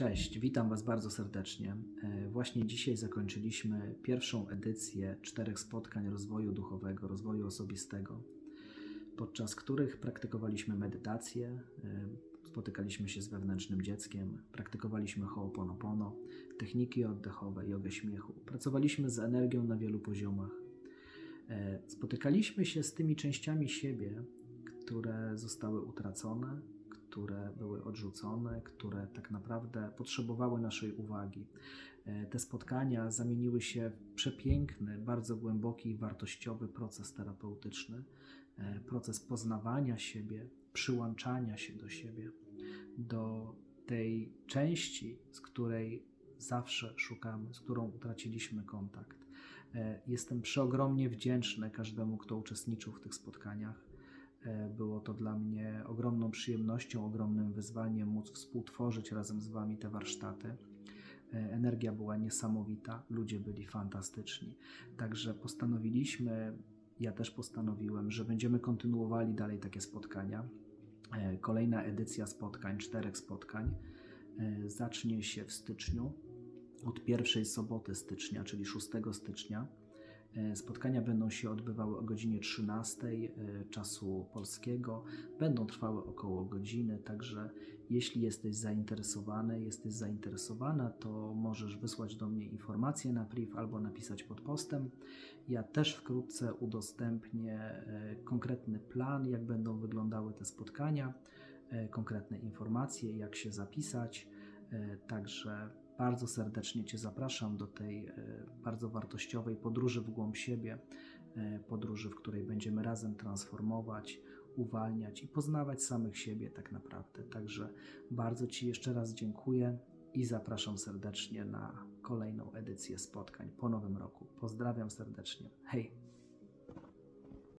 Cześć, witam Was bardzo serdecznie. E, Właśnie dzisiaj zakończyliśmy pierwszą edycję czterech spotkań rozwoju duchowego, rozwoju osobistego, podczas których praktykowaliśmy medytację, e, spotykaliśmy się z wewnętrznym dzieckiem, praktykowaliśmy Ho'oponopono, techniki oddechowe, jogę śmiechu. Pracowaliśmy z energią na wielu poziomach. E, Spotykaliśmy się z tymi częściami siebie, które zostały utracone, które odrzucone, które tak naprawdę potrzebowały naszej uwagi. E, Te spotkania zamieniły się w przepiękny, bardzo głęboki i wartościowy proces terapeutyczny, e, proces poznawania siebie, przyłączania się do siebie, do tej części, z której zawsze szukamy, z którą utraciliśmy kontakt. E, Jestem przeogromnie wdzięczny każdemu, kto uczestniczył w tych spotkaniach. E, Było to dla mnie ogromną przyjemnością, ogromnym wyzwaniem móc współtworzyć razem z Wami te warsztaty. E, Energia była niesamowita, ludzie byli fantastyczni. Także postanowiliśmy, ja też postanowiłem, że będziemy kontynuowali dalej takie spotkania. E, Kolejna edycja spotkań, czterech spotkań, zacznie się w styczniu, od pierwszej soboty stycznia, czyli 6 stycznia. E, Spotkania będą się odbywały o godzinie 13 e, czasu polskiego. Będą trwały około godziny, także jeśli jesteś zainteresowany, jesteś zainteresowana, to możesz wysłać do mnie informacje na priv albo napisać pod postem. Ja też wkrótce udostępnię e, konkretny plan, jak będą wyglądały te spotkania, konkretne informacje, jak się zapisać. Także bardzo serdecznie Cię zapraszam do tej e, bardzo wartościowej podróży w głąb siebie, e, podróży, w której będziemy razem transformować, uwalniać i poznawać samych siebie tak naprawdę. Także bardzo Ci jeszcze raz dziękuję i zapraszam serdecznie na kolejną edycję spotkań po nowym roku. Pozdrawiam serdecznie. Hej!